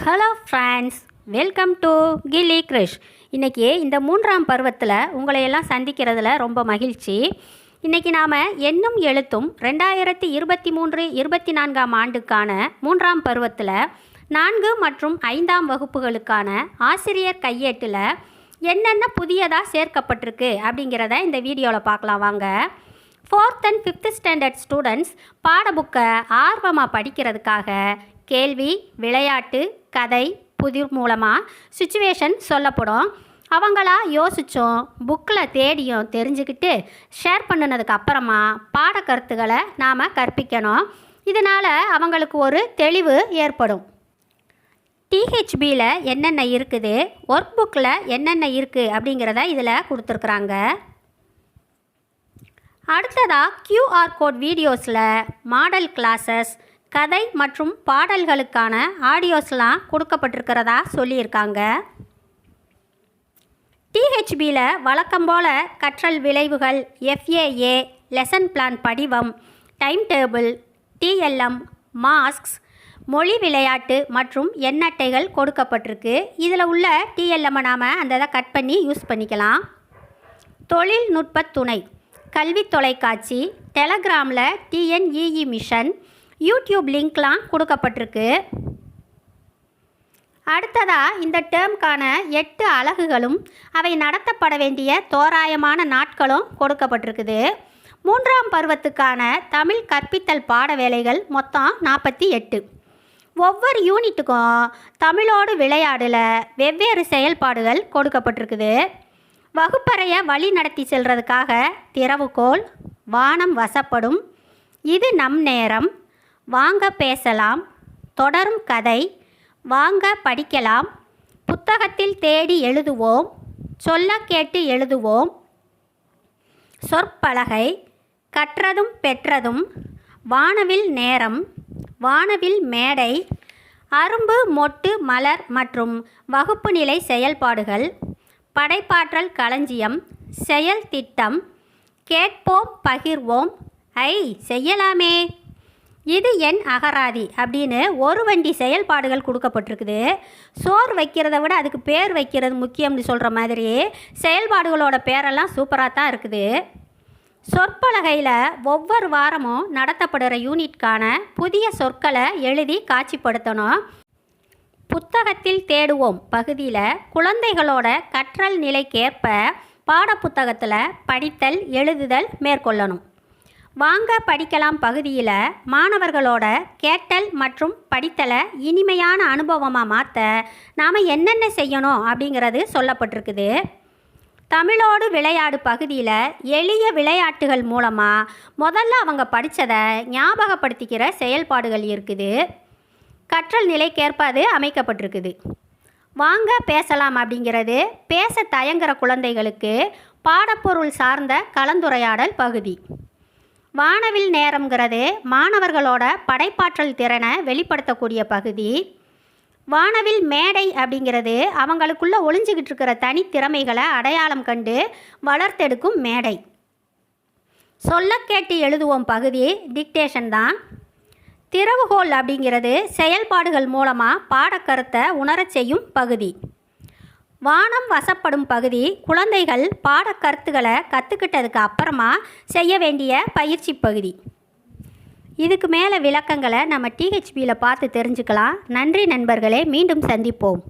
Hello friends welcome to Killi Krish இன்றைக்கி இந்த மூன்றாம் பருவத்தில் உங்களையெல்லாம் சந்திக்கிறதுல ரொம்ப மகிழ்ச்சி. இன்றைக்கி நாம் என்னும் எழுத்தும் ரெண்டாயிரத்தி இருபத்தி மூன்று இருபத்தி நான்காம் ஆண்டுக்கான மூன்றாம் பருவத்தில் நான்கு மற்றும் ஐந்தாம் வகுப்புகளுக்கான ஆசிரியர் கையேட்டில் என்னென்ன புதியதாக சேர்க்கப்பட்டிருக்கு அப்படிங்கிறத இந்த வீடியோவில் பார்க்கலாம் வாங்க. Fourth and fifth standard students பாடபுக்கை ஆர்வமாக படிக்கிறதுக்காக கேள்வி விளையாட்டு கதை புதிர் மூலமாக சுச்சுவேஷன் சொல்லப்படும். அவங்களா யோசித்தோம் புக்கில் தேடியும் தெரிஞ்சுக்கிட்டு ஷேர் பண்ணினதுக்கு அப்புறமா பாடக்கருத்துக்களை நாம் கற்பிக்கணும். இதனால் அவங்களுக்கு ஒரு தெளிவு ஏற்படும். டிஹெச்பியில் என்னென்ன இருக்குது? ஒர்க் புக்கில் என்னென்ன இருக்குது அப்படிங்கிறத இதில் கொடுத்துருக்குறாங்க. அடுத்ததாக கியூஆர் கோட் வீடியோஸில் மாடல் கிளாஸஸ் கதை மற்றும் பாடல்களுக்கான ஆடியோஸ்லாம் கொடுக்கப்பட்டிருக்கிறதா சொல்லியிருக்காங்க. டிஹெச்பியில் வழக்கம் போல் கற்றல் விளைவுகள் எஃப்ஏஏ லெசன் பிளான் படிவம் டைம் டேபிள் டிஎல்எம் மாஸ்க்ஸ் மொழி விளையாட்டு மற்றும் எண்ணட்டைகள் கொடுக்கப்பட்டிருக்கு. இதில் உள்ள டிஎல்எம்மை நாம் அந்த இதை கட் பண்ணி யூஸ் பண்ணிக்கலாம். தொழில்நுட்ப துணை கல்வி தொலைக்காட்சி டெலகிராமில் டிஎன்இஇ மிஷன் யூடியூப் லிங்க்லாம் கொடுக்கப்பட்டிருக்கு. அடுத்ததாக இந்த டேர்ம்க்கான எட்டு அலகுகளும் அவை நடத்தப்பட வேண்டிய தோராயமான நாட்களும் கொடுக்கப்பட்டிருக்குது. மூன்றாம் பருவத்துக்கான தமிழ் கற்பித்தல் பாட வேலைகள் மொத்தம் நாற்பத்தி எட்டு. ஒவ்வொரு யூனிட்டுக்கும் தமிழோடு விளையாடல வெவ்வேறு செயல்பாடுகள் கொடுக்கப்பட்டிருக்குது. வகுப்பறையை வழி நடத்தி செல்றதுக்காக திறவுகோல் வானம் வசப்படும். இது நம் நேரம். வாங்க பேசலாம். தொடரும் கதை. வாங்க படிக்கலாம். புத்தகத்தில் தேடி எழுதுவோம். சொல்ல கேட்டு எழுதுவோம். சொற்பலகை. கற்றதும் பெற்றதும். வானவில் நேரம். வானவில் மேடை. அரும்பு மொட்டு மலர் மற்றும் வகுப்பு நிலை செயல்பாடுகள். படைப்பாற்றல் களஞ்சியம். செயல் திட்டம். கேட்போம் பகிர்வோம். ஐ செய்யலாமே. இது என் அகராதி அப்படின்னு ஒரு வண்டி செயல்பாடுகள் கொடுக்கப்பட்டிருக்குது. சோர் வைக்கிறத விட அதுக்கு பேர் வைக்கிறது முக்கியம்னு சொல்கிற மாதிரி செயல்பாடுகளோட பேரெல்லாம் சூப்பராக தான் இருக்குது. சொற்பலகையில் ஒவ்வொரு வாரமும் நடத்தப்படுற யூனிட்கான புதிய சொற்களை எழுதி காட்சிப்படுத்தணும். புத்தகத்தில் தேடுவோம் பகுதியில் குழந்தைகளோட கற்றல் நிலைக்கேற்ப பாடப்புத்தகத்தில் படித்தல் எழுதுதல் மேற்கொள்ளணும். வாங்க படிக்கலாம் பகுதியில் மாணவர்களோட கேட்டல் மற்றும் படித்தலை இனிமையான அனுபவமாக மாற்ற நாம் என்னென்ன செய்யணும் அப்படிங்கிறது சொல்லப்பட்டிருக்குது. தமிழோடு விளையாடு பகுதியில் எளிய விளையாட்டுகள் மூலமாக முதல்ல அவங்க படித்ததை ஞாபகப்படுத்திக்கிற செயல்பாடுகள் இருக்குது. கற்றல் நிலைக்கேற்ப அது அமைக்கப்பட்டிருக்குது. வாங்க பேசலாம் அப்படிங்கிறது பேச தயங்குற குழந்தைகளுக்கு பாடப்பொருள் சார்ந்த கலந்துரையாடல் பகுதி. வானவில் நேரம்ங்கிறது மாணவர்களோட படைப்பாற்றல் திறனை வெளிப்படுத்தக்கூடிய பகுதி. வானவில் மேடை அப்படிங்கிறது அவங்களுக்குள்ளே ஒளிஞ்சிக்கிட்டு இருக்கிற தனித்திறமைகளை அடையாளம் கண்டு வளர்த்தெடுக்கும் மேடை. சொல்ல கேட்டு எழுதுவோம் பகுதி டிக்டேஷன் தான். திறவுகோல் அப்படிங்கிறது செயல்பாடுகள் மூலமாக பாடக்கருத்தை உணரச் செய்யும் பகுதி. வானம் வசப்படும் பகுதி குழந்தைகள் பாடக்கருத்துக்களை கற்றுக்கிட்டதுக்கு அப்புறமா செய்ய வேண்டிய பயிற்சி பகுதி. இதுக்கு மேலே விளக்கங்களை நம்ம டிஹெச்பியில் பார்த்து தெரிஞ்சுக்கலாம். நன்றி நண்பர்களே மீண்டும் சந்திப்போம்.